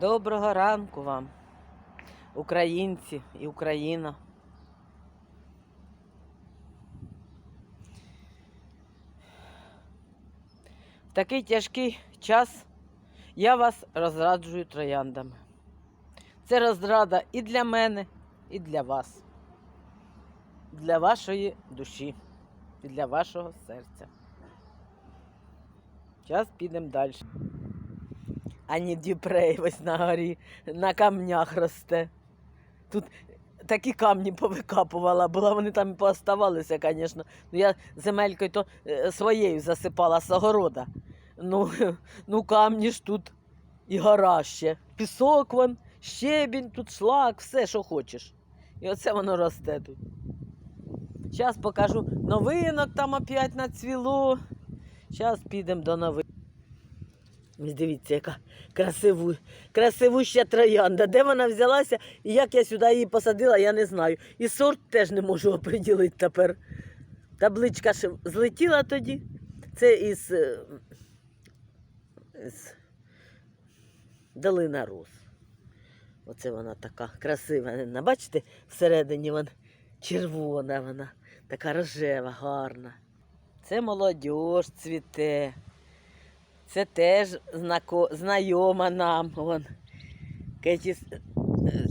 Доброго ранку вам, українці і Україна. В такий тяжкий час я вас розраджую трояндами. Це розрада і для мене, і для вас, для вашої душі, і для вашого серця. Зараз підемо далі. Ані діпрей ось на горі, на камнях росте. Тут такі камні повикапувала, була вони там і пооставалися, звісно. Ну, я земелькою то е, своєю засипала з огорода. Ну, ну камні ж тут і гора ще. Пісок вон, щебінь, тут шлак, все, що хочеш. І оце воно росте тут. Зараз покажу новинок там опять нацвіло. Зараз підемо до новин. Дивіться, яка красиву, красивуща троянда. Де вона взялася і як я сюди її посадила, я не знаю. І сорт теж не можу оприділити тепер. Табличка ж злетіла тоді. Це із, е, із долина роз. Оце вона така красива. Бачите, всередині вона червона, вона така рожева, гарна. Це молодь цвіте. Це теж знайома нам. Вон. Кетіс, е,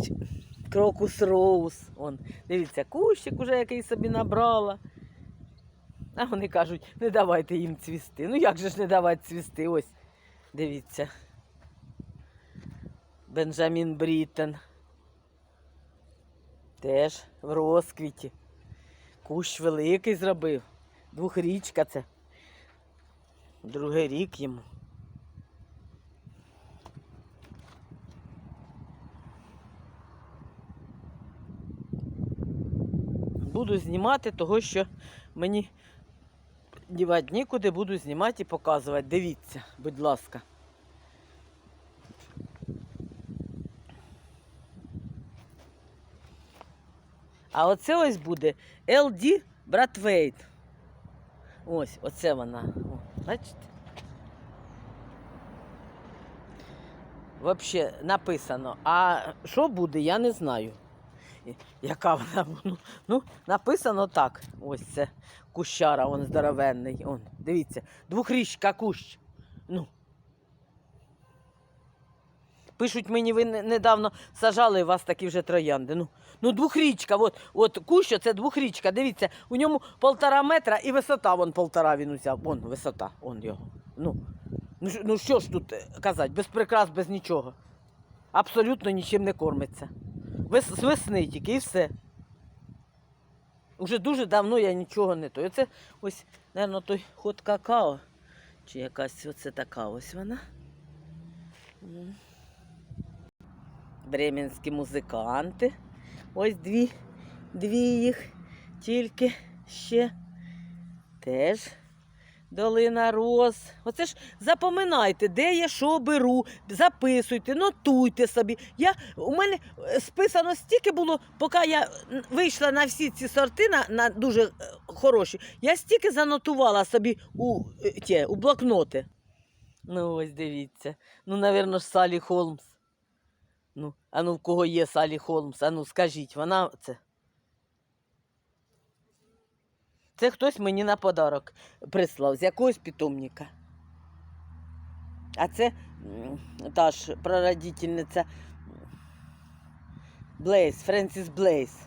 крокус роуз. Вон. Дивіться, кущик уже який собі набрала. А вони кажуть, не давайте їм цвісти. Ну як же ж не давати цвісти? Ось, дивіться. Бенджамін Бріттен. Теж в розквіті. Кущ великий зробив. Двохрічка це. Другий рік йому. Буду знімати того, що мені дівати нікуди, буду знімати і показувати. Дивіться, будь ласка. А оце ось буде LD Братвейт. Ось, оце вона. Бачите? Взагалі написано. А що буде, я не знаю. Яка вона? Ну, ну, написано так. Ось це кущара, он здоровенний. Он, дивіться, двохрічка кущ. Ну. Пишуть мені, ви недавно сажали у вас такі вже троянди. Ну, ну двохрічка, от, от кущ, це двохрічка. Дивіться, у ньому полтора метра і висота вон полтора він узяв. Вон висота, он його. Ну, ну, що- ну ж тут е, казати, без прикрас, без нічого. Абсолютно нічим не кормиться. Вес, з весни тільки і все. Уже дуже давно я нічого не то. Оце ось, мабуть, той ход какао. Чи якась оце така ось вона. Бременські музиканти. Ось дві, дві їх тільки ще теж долина роз. Оце ж запоминайте, де я що беру, записуйте, нотуйте собі. Я, у мене е, списано стільки було, поки я вийшла на всі ці сорти, на, на дуже е, хороші, я стільки занотувала собі у, е, ті, у блокноти. Ну, ось дивіться. Ну, напевно, Салі Холмс. Ну, а ну в кого є Салі Холмс? А ну скажіть, вона це. Це хтось мені на подарок прислав з якогось питомника. А це та ж прародительниця Блейз, Френсіс Блейз,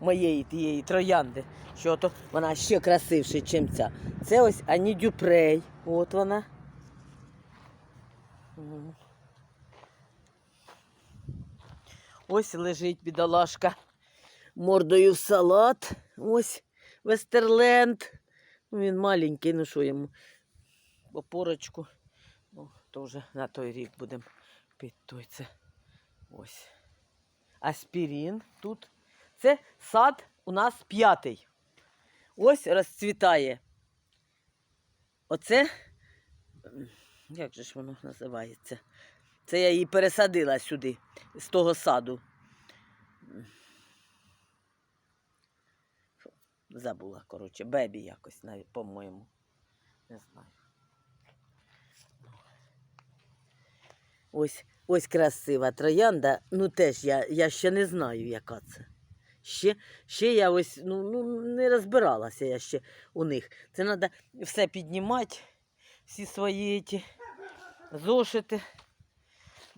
моєї тієї троянди, що то вона ще красивша, ніж ця. Це ось Ані Дюпрей. От вона. Ось лежить бідолашка мордою в салат. Ось Вестерленд. Він маленький, ну що йому опорочку. Ну, то вже на той рік будемо пити той це. Ось. Аспірін тут. Це сад у нас п'ятий. Ось розцвітає. Оце, як же ж воно називається? Це я її пересадила сюди, з того саду. Забула, коротше, бебі якось, навіть, по-моєму. Не знаю. Ось Ось красива троянда. Ну теж я, я ще не знаю, яка це. Ще, ще я ось ну, ну, не розбиралася я ще у них. Це треба все піднімати, всі свої ті зошити.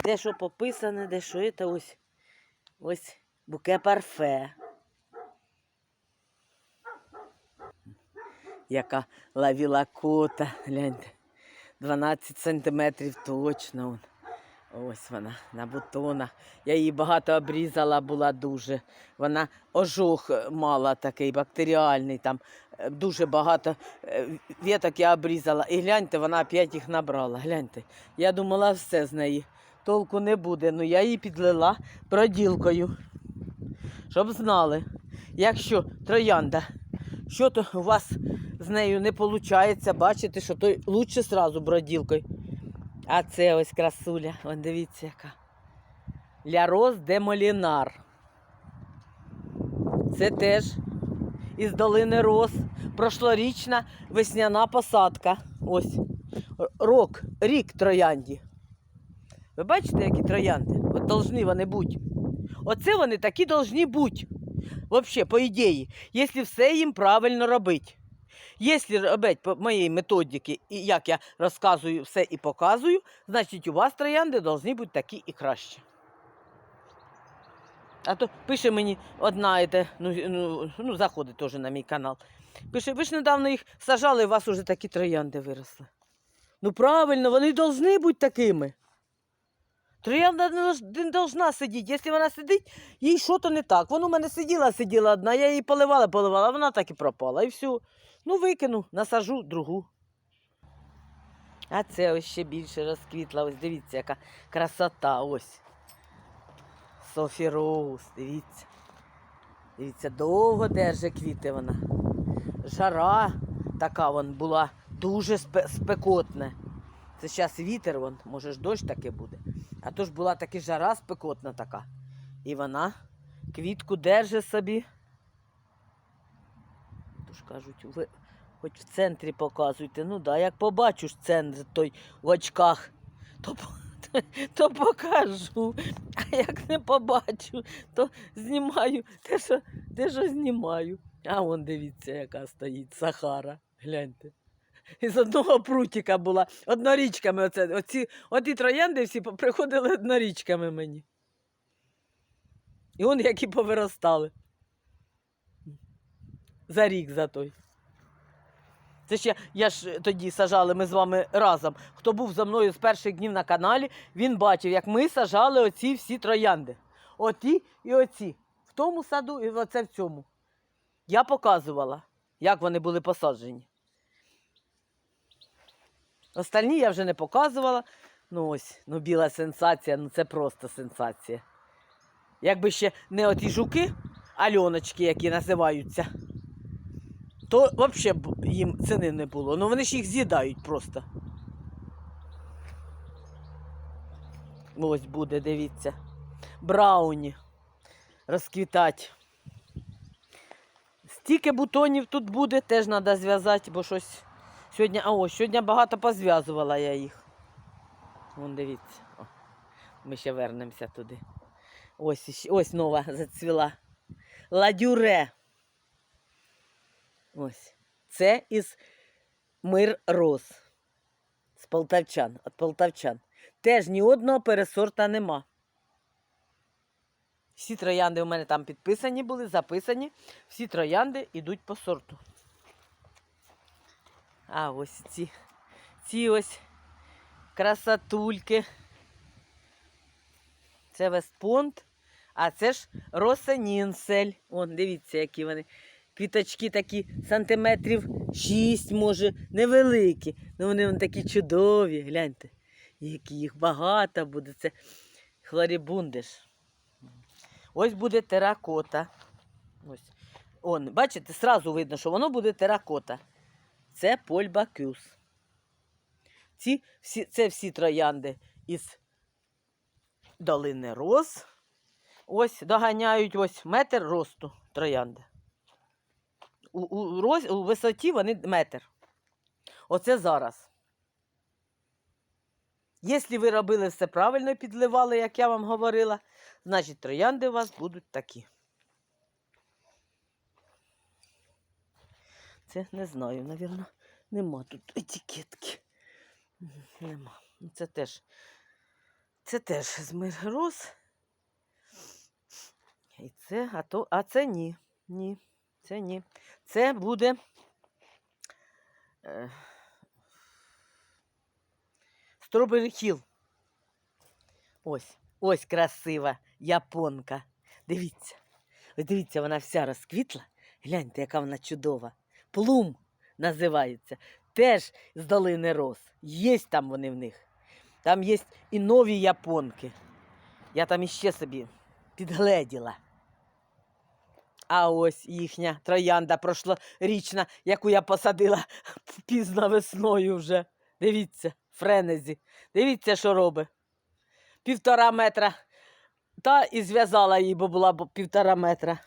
Де що пописане, де що це ось, ось буке парфе. Яка лавіла кота, гляньте. 12 сантиметрів точно. Ось вона на бутонах. Я її багато обрізала, була дуже. Вона ожог мала такий бактеріальний, там е, дуже багато е, віток я обрізала. І гляньте, вона опять їх набрала. Гляньте. Я думала, все з неї. Толку не буде. Ну я її підлила броділкою. Щоб знали, якщо троянда, що то у вас з нею не виходить, бачите, що то лучше сразу броділкою. А це ось красуля. Вон дивіться яка. Ля Роз де Молінар. Це теж із долини Роз. Прошлорічна весняна посадка. Ось. Рок, рік троянді. Ви бачите, які троянди? От должны вони бути. Оце вони такі должні бути. Взагалі, по ідеї, якщо все їм правильно робити. Якщо робити по моїй методиці, і як я розказую все і показую, значить у вас троянди повинні бути такі і кращі. А то пише мені одна, ну, ну, ну заходить теж на мій канал. Пише, ви ж недавно їх сажали, і у вас вже такі троянди виросли. Ну правильно, вони повинні бути такими. Троянда не должна сидіти. Якщо вона сидить, їй щось не так. Вона у мене сиділа, сиділа одна, я її поливала, поливала, вона так і пропала. І все. Ну, викину, насажу другу. А це ось ще більше розквітла. Ось дивіться, яка красота. Ось. Софі Роуз, дивіться. Дивіться, довго держить квіти вона. Жара така вон була дуже спекотна. Це зараз вітер, вон, може ж дощ таке буде. А то ж була таки жара спекотна така. І вона квітку держить собі. Тож кажуть, ви хоч в центрі показуйте. Ну да, як побачу центр той в очках, то, то покажу. А як не побачу, то знімаю те, що, те, що знімаю. А вон дивіться, яка стоїть Сахара. Гляньте. Із одного прутика була однорічками. Оце, оці, оті троянди всі приходили однорічками мені. І он які повиростали. За рік за той. Це ще я ж тоді сажали ми з вами разом. Хто був за мною з перших днів на каналі, він бачив, як ми сажали оці всі троянди. Оті і оці. В тому саду і оце в цьому. Я показувала, як вони були посаджені. Остальні я вже не показувала. Ну ось, ну біла сенсація, ну це просто сенсація. Якби ще не оті жуки, альоночки, які називаються, то взагалі б їм ціни не було. Ну вони ж їх з'їдають просто. Ось буде, дивіться. Брауні. Розквітать. Стільки бутонів тут буде, теж треба зв'язати, бо щось. Сьогодні, а ось, сьогодні багато позв'язувала я їх. Вон дивіться. О, ми ще вернемося туди. Ось, ось нова зацвіла. Ладюре. Ось. Це із мир роз. З полтавчан. От полтавчан. Теж ні одного пересорта нема. Всі троянди у мене там підписані були, записані. Всі троянди йдуть по сорту. А ось ці, ці ось красотульки. Це Вестпонт, а це ж Росенінсель. Вон, дивіться, які вони. Квіточки такі сантиметрів 6, може, невеликі. Ну вони вон такі чудові. Гляньте, які їх багато буде. Це хлорібундиш. Ось буде теракота. Ось. Он, бачите, сразу видно, що воно буде теракота. Це польбакюс. Ці, всі, це всі троянди із долини роз. Ось доганяють ось метр росту троянди. У, у, роз, у висоті вони метр. Оце зараз. Якщо ви робили все правильно, підливали, як я вам говорила, значить троянди у вас будуть такі. Це не знаю, напевно, нема тут етикетки. Нема. Це теж, це теж з. І це, а, то, а це ні. Ні. Це ні. Це буде. Е, Strawberry Hill. Ось, ось красива японка. Дивіться. Ви дивіться, вона вся розквітла. Гляньте, яка вона чудова. Плум називається. Теж з долини роз. Є там вони в них. Там є і нові японки. Я там іще собі підгледіла. А ось їхня троянда прошлорічна, яку я посадила пізно весною вже. Дивіться, френезі. Дивіться, що робить. Півтора метра. Та і зв'язала її, бо була півтора метра.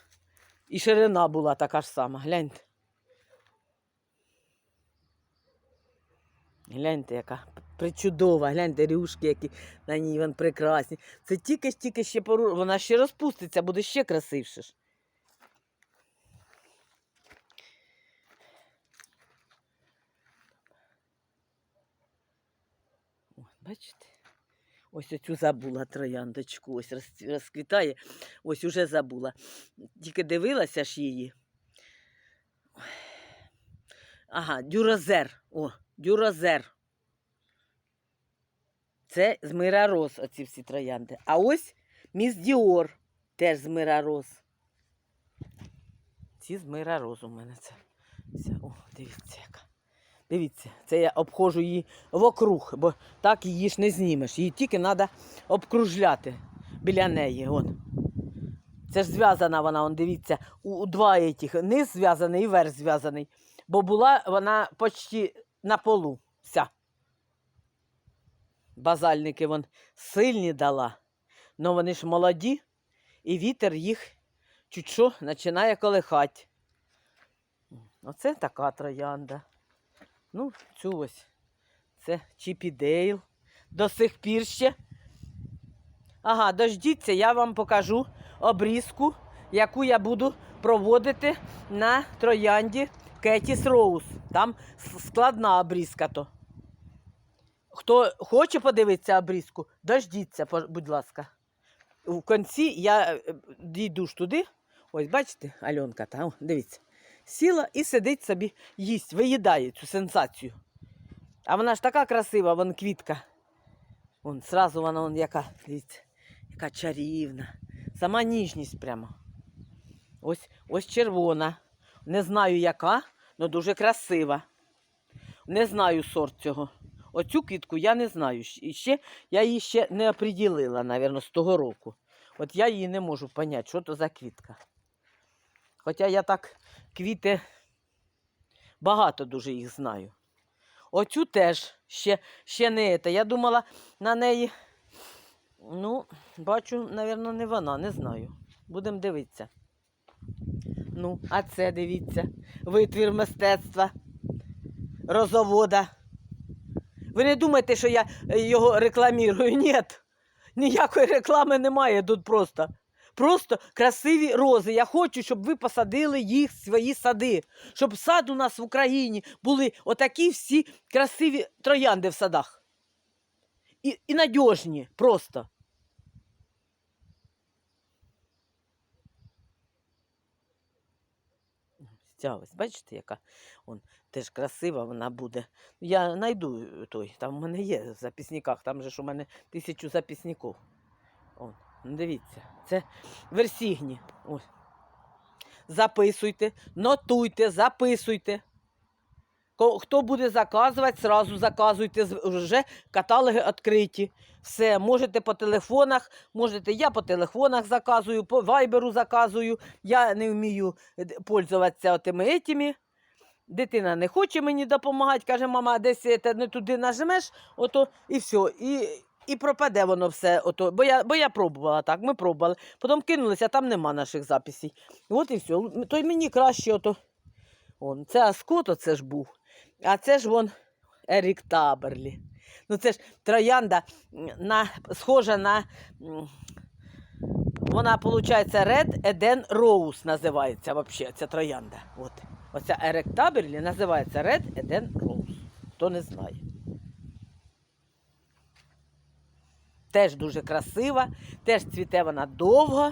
І ширина була така ж сама. Гляньте. Гляньте, яка причудова, гляньте рюшки, які на ній вон прекрасні. Це тільки ж тільки ще пору, вона ще розпуститься, буде ще красивше. ж. Бачите? Ось оцю забула трояндочку, ось розквітає, ось уже забула. Тільки дивилася ж її. Ой. Ага, дюрозер. О, дюрозер. Це з Мира Роз, оці всі троянди. А ось міс Діор теж з Мира Роз. Ці з Мира Роз у мене це. О, дивіться яка. Дивіться, це я обходжу її вокруг, бо так її ж не знімеш. Її тільки треба обкружляти біля неї. Вон. Це ж зв'язана вона, он, дивіться, у, у два етіх. Низ зв'язаний і верх зв'язаний. Бо була вона почти на полу. Вся. Базальники вон сильні дала. але вони ж молоді, і вітер їх чуть що починає колихати. Оце така троянда. Ну, цю ось. Це Чіпі Дейл. До сих пір ще. Ага, дождіться, я вам покажу обрізку, яку я буду проводити на троянді Кетіс Роуз. Там складна обрізка то. Хто хоче подивитися обрізку, дождіться, будь ласка. В кінці я е, дійду ж туди. Ось, бачите, Альонка там, дивіться. Сіла і сидить собі, їсть, виїдає цю сенсацію. А вона ж така красива, вон квітка. Вон, сразу вона вон яка, дивіться, яка чарівна. Сама ніжність прямо. Ось, ось червона. Не знаю яка, але дуже красива. Не знаю сорт цього. Оцю квітку я не знаю. І ще я її ще не оприділила, мабуть, з того року. От я її не можу поняти, що то за квітка. Хоча я так квіти багато дуже їх знаю. Оцю теж ще, ще не це. Я думала на неї. Ну, бачу, мабуть, не вона, не знаю. Будемо дивитися. Ну, а це дивіться. Витвір мистецтва. Розовода. Ви не думайте, що я е, його рекламірую. Ні. Ніякої реклами немає тут просто. Просто красиві рози. Я хочу, щоб ви посадили їх в свої сади. Щоб сад у нас в Україні були отакі всі красиві троянди в садах. І, і надіжні просто. Ця ось, бачите, яка он, теж красива вона буде. Я знайду той, там в мене є в записниках, там же ж у мене тисячу записників. Он, ну, дивіться, це версігні. Ось. Записуйте, нотуйте, записуйте. Хто буде заказувати, зразу заказуйте, вже каталоги відкриті. Все, можете по телефонах, можете, я по телефонах заказую, по вайберу заказую. Я не вмію е, пользуватися тими етими. Дитина не хоче мені допомагати, каже, мама, десь це не туди нажмеш, ото і все. І, і пропаде воно все. Ото. Бо, я, бо я пробувала так, ми пробували. Потім кинулися, там нема наших записей. От і все. То й мені краще ото. Он, це Аскот, це ж був. А це ж вон Ерік Таберлі. Ну це ж троянда на, схожа на. Вона, виходить, Red Eden Rose називається взагалі, ця троянда. От. Оця еректабелі називається Red Eden Rose. Хто не знає. Теж дуже красива, теж цвіте вона довго.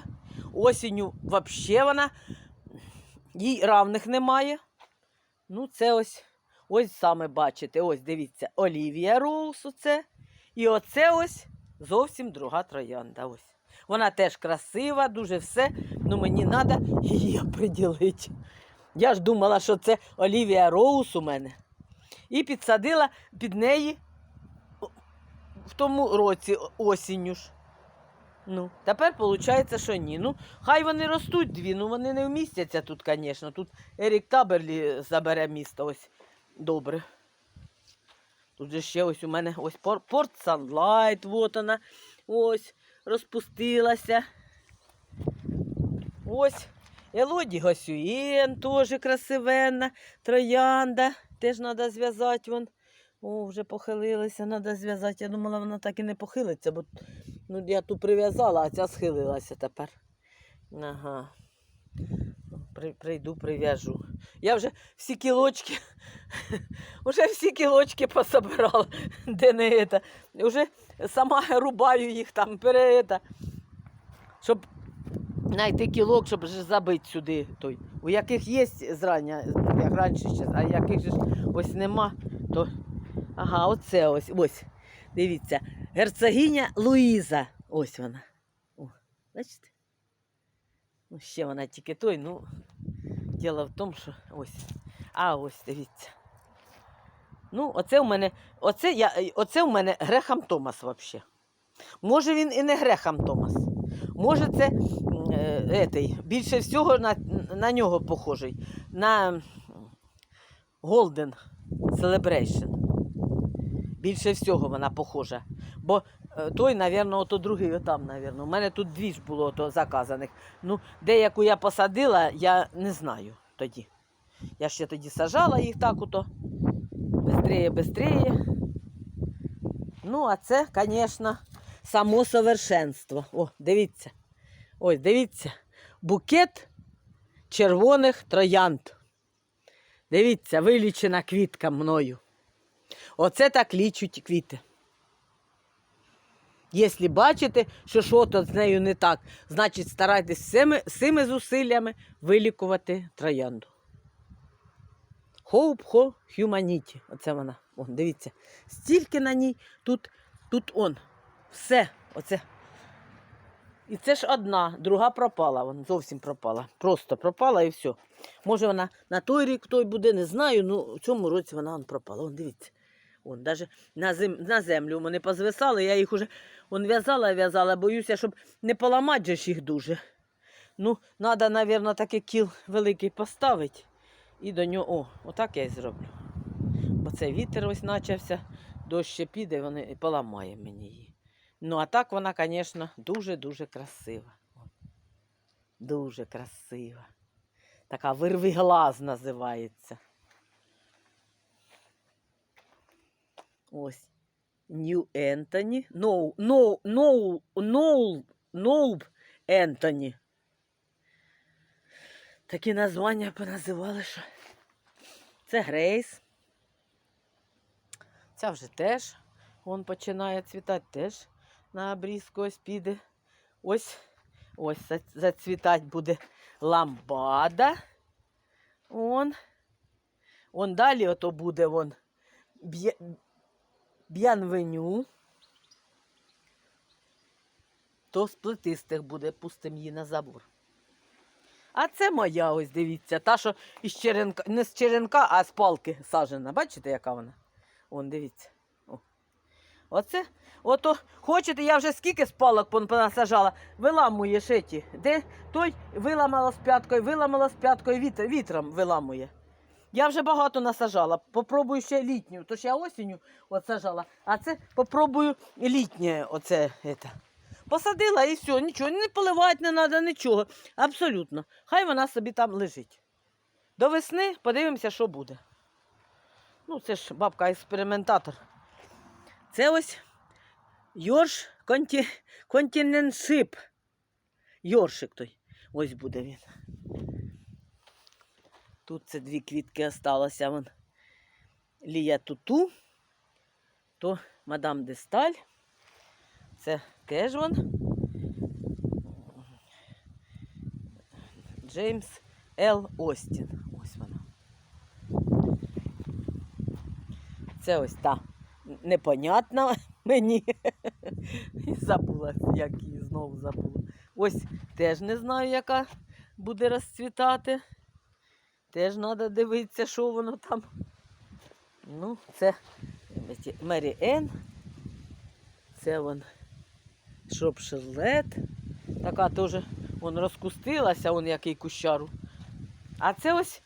Осінню взагалі вона їй равних немає. Ну, це ось, ось саме бачите, ось дивіться, Олівія Роуз оце. І оце ось зовсім друга троянда. Ось. Вона теж красива, дуже все. Ну мені треба її оприділити. Я ж думала, що це Олівія Роуз у мене. І підсадила під неї в тому році осінню ж. Ну, тепер виходить, що ні. Ну, хай вони ростуть дві, ну вони не вмістяться тут, звісно. Тут Ерік Таберлі забере місто ось добре. Тут же ще ось у мене ось пор- Порт Санлайт, от вона. Ось, розпустилася. Ось Елоді Гасюєн, теж красивенна. Троянда. Теж треба зв'язати. Вон. О, вже похилилася, треба зв'язати. Я думала, вона так і не похилиться, бо ну, я ту прив'язала, а ця схилилася тепер. Ага. При, прийду, прив'яжу. Я вже всі кілочки, вже всі кілочки пособирала, де не це. Вже сама рубаю їх там, переета, щоб знайти кілок, щоб забити сюди той. У яких є зрання, як раніше ще, а яких ж ось нема, то. Ага, оце ось, ось. Дивіться. Герцогиня Луїза. Ось вона. О, бачите? Ну, ще вона тільки той, ну. Діло в тому, що ось. А ось дивіться. Ну, оце у мене, оце, я, оце у мене Грехам Томас взагалі. Може він і не Грехам Томас. Може, це е, етий, більше всього на, на нього похожий. На Golden Celebration. Більше всього вона похожа. Бо е, той, напевно, ото другий отам, напевно. У мене тут дві ж було ото заказаних. Ну, деяку я посадила, я не знаю тоді. Я ще тоді сажала їх так ото. Бистріє, бистріє. Ну, а це, звісно, само совершенство. О, дивіться. Ось, дивіться. Букет червоних троянд. Дивіться, вилічена квітка мною. Оце так лічуть квіти. Якщо бачите, що щось з нею не так, значить старайтесь всіми, всіми зусиллями вилікувати троянду. Hope Ho Humanity. Оце вона. О, дивіться. Стільки на ній, тут, тут он. Все. Оце. І це ж одна, друга пропала, вона зовсім пропала. Просто пропала і все. Може вона на той рік той буде, не знаю, ну в цьому році вона он пропала. Вон, дивіться. Он, даже на, зем... на землю вони позвисали, я їх уже он в'язала, в'язала, боюся, щоб не поламати же ж їх дуже. Ну, треба, мабуть, такий кіл великий поставити. І до нього, о, отак я і зроблю. Бо це вітер ось почався, дощ ще піде, вони і поламає мені її. Ну, а так вона, звісно, дуже-дуже красива. Дуже красива. Така вирвиглаз називається. Ось. Нью Ентоні. Ноу, ноу, ноу, ноу, ноуб Ентоні. Такі названня поназивали, що. Це Грейс. Ця вже теж. Вон починає цвітати теж на обрізку ось піде. Ось ось за- зацвітать буде ламбада. Он. Он далі ото буде вон б'янвеню. То з плетистих буде, пустим її на забор. А це моя, ось дивіться, та, що із черенка, не з черенка, а з палки сажена. Бачите, яка вона? Вон, дивіться. О. Оце, ото, хочете, я вже скільки з палок понасажала, виламує шиті. Де той виламала з п'яткою, виламала з п'яткою, вітр, вітром виламує. Я вже багато насажала. Попробую ще літню. Тож я осінню от сажала, а це попробую літнє оце. Это. Посадила і все, нічого, не поливати не треба, нічого. Абсолютно. Хай вона собі там лежить. До весни подивимося, що буде. Ну, це ж бабка експериментатор. Це ось Йорш конті... континеншип. Йоршик той. Ось буде він. Тут це дві квітки осталося. Вон. Лія Туту, то мадам Десталь. Це Кежван. Джеймс Л. Остін. Ось вона. Це ось та непонятна мені. Забула, як її знову забула. Ось теж не знаю, яка буде розцвітати. Теж треба дивитися, що воно там. Ну, це Мері Енн. Це вон Шропшерлет. Така теж вон розкустилася, вон який кущару. А це ось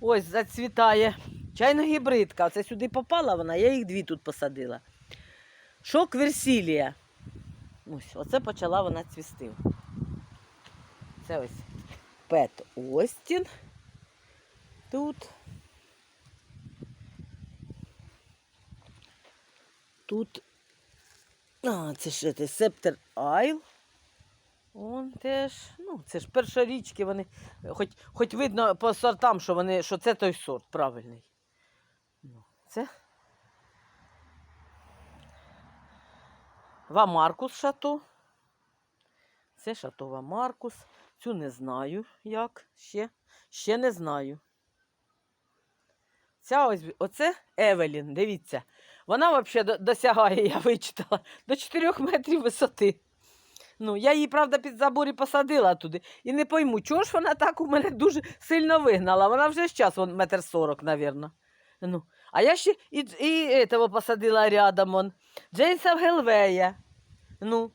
ось зацвітає. Чайна гібридка. Це сюди попала вона, я їх дві тут посадила. Шок Версілія. Ось, оце почала вона цвісти. Це ось Пет Остін. Тут. Тут. А, це що це? Септер Айл. Он теж. Ну, це ж першорічки, вони. Хоч, хоч видно по сортам, що вони, що це той сорт правильний. Ну, це. Вамаркус шато. Це шато Вамаркус. Цю не знаю як ще. Ще не знаю. Ця ось, оце Евелін, дивіться. Вона взагалі досягає, я вичитала, до 4 метрів висоти. Ну, я її, правда, під заборі посадила туди. І не пойму, чого ж вона так у мене дуже сильно вигнала. Вона вже зараз вон, метр сорок, мабуть. Ну, а я ще і, і этого посадила рядом. Он. Джейнса Гелвея. Ну.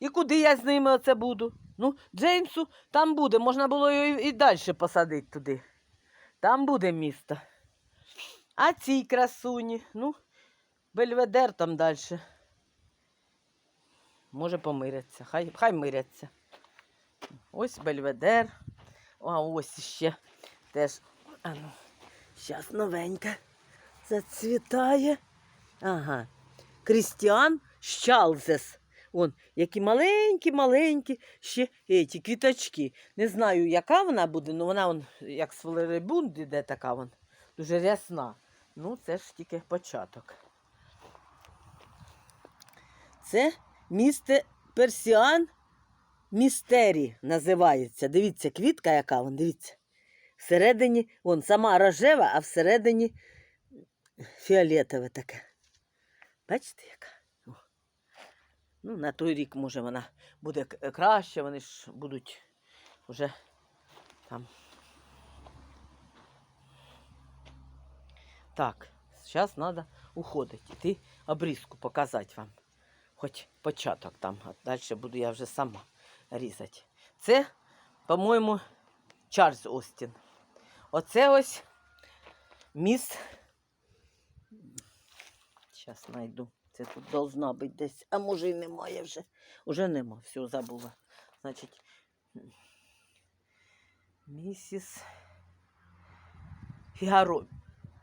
І куди я з ними оце буду? Ну, Джеймсу там буде, можна було його і далі посадити туди. Там буде місто. А цій красуні, ну, Бельведер там далі. Може помиряться, хай, хай миряться. Ось Бельведер. А ось ще теж. А ну, зараз новенька зацвітає. Ага. Крістіан Щалзес. Вон, які маленькі-маленькі ще ці квіточки. Не знаю, яка вона буде, але вона вон, як з флорибунд іде така вон, дуже рясна. Ну, це ж тільки початок. Це місте Персіан Містері називається. Дивіться, квітка яка вон, дивіться. Всередині, вон сама рожева, а всередині фіолетове таке. Бачите, яка? Ну, на той рік, може, вона буде краще, вони ж будуть вже там. Так, зараз треба уходити. Іти обрізку показати вам. Хоч початок там, а далі буду я вже сама різати. Це, по-моєму, Чарльз Остін. Оце ось міс. Зараз знайду. Це тут должна бути десь. А може і немає вже. Уже нема, все забула. Значить, місіс Фігаро.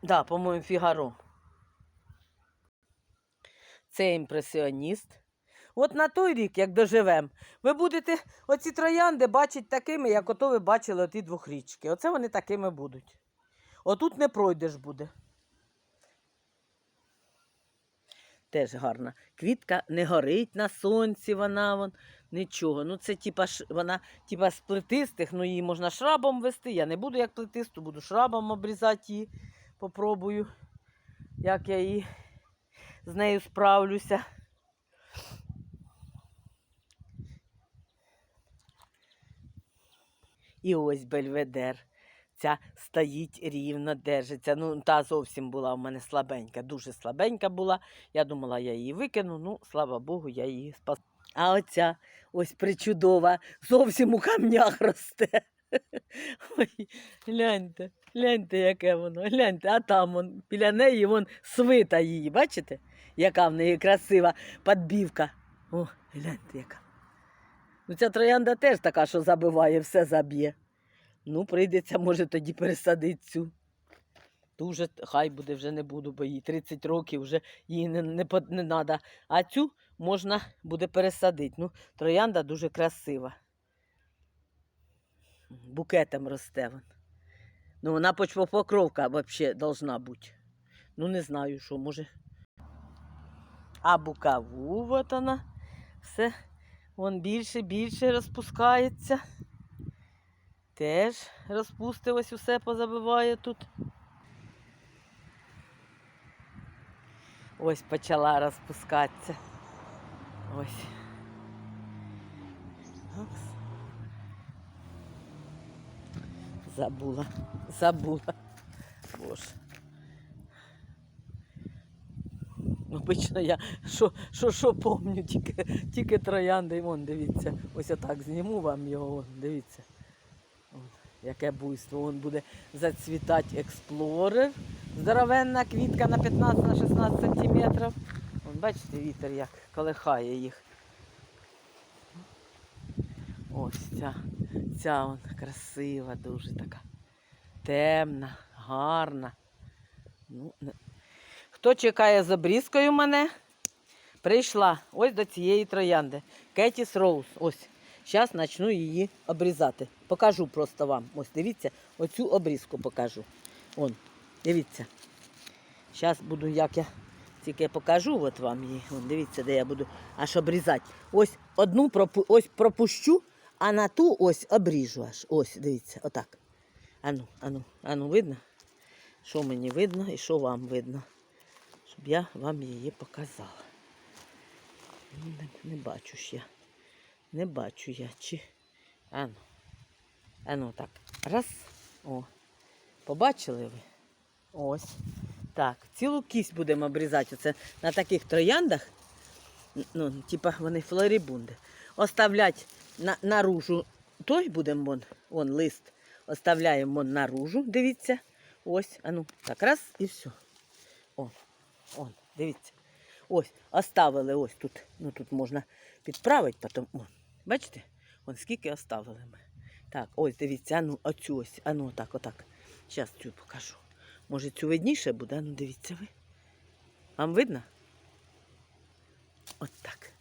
Да, по-моєму, Фігаро. Це імпресіоніст. От на той рік, як доживемо, ви будете оці троянди бачити такими, як ото ви бачили оті двохрічки. Оце вони такими будуть. Отут не пройдеш буде. Теж гарна. Квітка не горить на сонці, вона вон, нічого. Ну, це типа, вона типа з плетистих, ну її можна шрабом вести. Я не буду як плетисту, буду шрабом обрізати її. Попробую, як я її з нею справлюся. І ось бельведер. Ця стоїть рівно, держиться. Ну, та зовсім була в мене слабенька, дуже слабенька була. Я думала, я її викину. Ну, слава Богу, я її спас. А оця ось причудова, зовсім у камнях росте. Ой, гляньте, гляньте, яке воно. Гляньте, а там вон, біля неї вон свита її, бачите? Яка в неї красива подбівка. О, гляньте, яка. Ну, ця троянда теж така, що забиває, все заб'є. Ну, прийдеться, може, тоді пересадити цю. Дуже хай буде, вже не буду, бо їй 30 років вже їй не, не, не треба. А цю можна буде пересадити. Ну, троянда дуже красива. Букетом росте вон. Ну, вона почвопокровка взагалі должна бути. Ну, не знаю, що може. А букаву, от вона. Все. Вон більше, більше розпускається. Теж розпустилось, усе позабиває тут. Ось почала розпускатися. Ось. Опс. Забула. Забула. Боже. Обично я що, що, що помню, тільки, тільки троянди. Вон, дивіться, ось отак зніму вам його, дивіться. Вон, яке буйство. Вон буде зацвітати експлорер. Здоровенна квітка на 15 на 16 сантиметрів. Вон, бачите, вітер як колихає їх. Ось ця, ця вон красива, дуже така. Темна, гарна. Ну, Хто чекає з обрізкою мене? Прийшла ось до цієї троянди. Кетіс Роуз. Ось. Зараз почну її обрізати. Покажу просто вам. Ось дивіться, оцю обрізку покажу. Вон, дивіться. Зараз буду, як я тільки покажу от вам її. Вон, дивіться, де я буду аж обрізати. Ось одну пропу... ось пропущу, а на ту ось обріжу аж. Ось, дивіться, отак. Ану, ану, ану, видно? Що мені видно і що вам видно? Щоб я вам її показала. Ну, Не, не бачу ж я. Не бачу я. Чи. Ану. Ану так. Раз. О. Побачили ви? Ось. Так. Цілу кість будемо обрізати. Оце на таких трояндах. Ну, типа вони флорибунди. Оставлять на, наружу. Той будемо вон, вон лист. Оставляємо наружу. Дивіться. Ось. Ану. Так, раз і все. О. Он, дивіться. Ось, оставили ось тут. Ну тут можна підправити потім. О, бачите? Вон скільки оставили ми. Так, ось дивіться, ану, оцю ось, ану, отак, отак. Зараз цю покажу. Може, цю видніше буде, ану, дивіться ви. Вам видно? От так.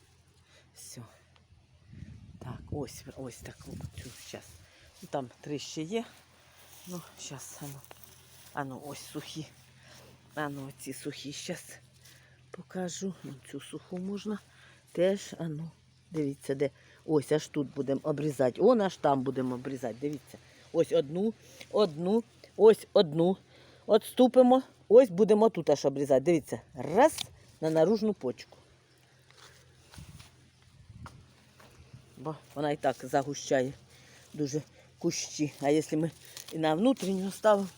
Так, ось, ось так. Цю зараз. Ну, там три ще є. Ну, зараз, ану. Ану, ось сухі. А ну ці сухі зараз покажу. Цю суху можна теж, а ну, дивіться, де. Ось аж тут будемо обрізати. Он аж там будемо обрізати. Дивіться. Ось одну, одну, ось одну. Отступимо. Ось будемо тут аж обрізати. Дивіться. Раз на наружну почку. Бо вона і так загущає дуже кущі. А якщо ми і на внутрішню ставимо,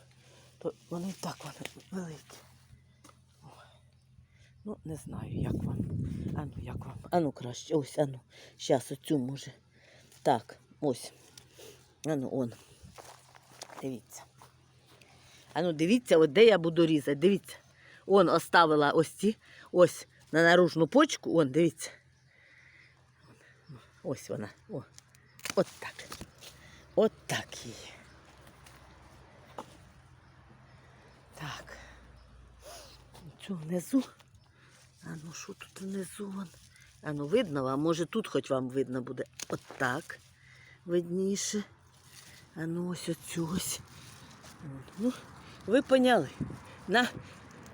то вони і так вони великі. Ну, не знаю, як вам. Ану, як вам. Ану краще. Ось, ану. Зараз оцю може. Так, ось. Ану, он. Дивіться. Ану, дивіться, от де я буду різати. Дивіться. Он оставила ось ці, ось на наружну почку. Он, дивіться. Ось вона. О. От так. От так її. Так. Цю внизу. А ну що тут внизу? Вон? А ну видно вам? Може тут хоч вам видно буде. От так. Видніше. А ну ось оцю ось. Ну, ви поняли. На,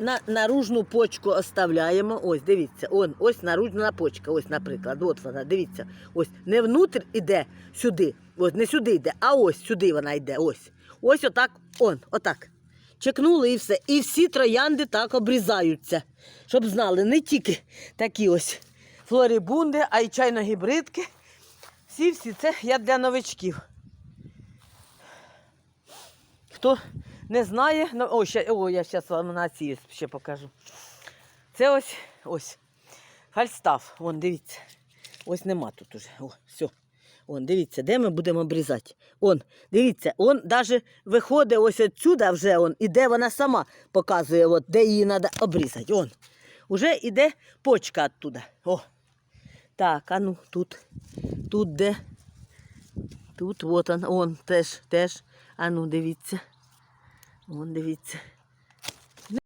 на наружну почку оставляємо. Ось, дивіться, он, ось наружна почка, ось, наприклад. От вона, дивіться. Ось не внутрь іде сюди. Ось не сюди йде, а ось сюди вона йде. Ось. Ось отак, он, отак. Чекнули і все. І всі троянди так обрізаються. Щоб знали, не тільки такі ось флорибунди, а й чайно-гібридки. Всі-всі це я для новичків. Хто не знає, ну, о, ще, о, я зараз вам на ще покажу. Це ось ось. Фальстаф. Вон, дивіться. Ось нема тут уже. О, все. Вон, дивіться, де ми будемо обрізати. Он, дивіться, он навіть виходить ось отсюди вже, он, і де вона сама показує, от, де її треба обрізати. Он. Уже йде почка оттуда. О. Так, а ну тут. Тут де? Тут от он, он теж, теж. А ну, дивіться. Вон, дивіться.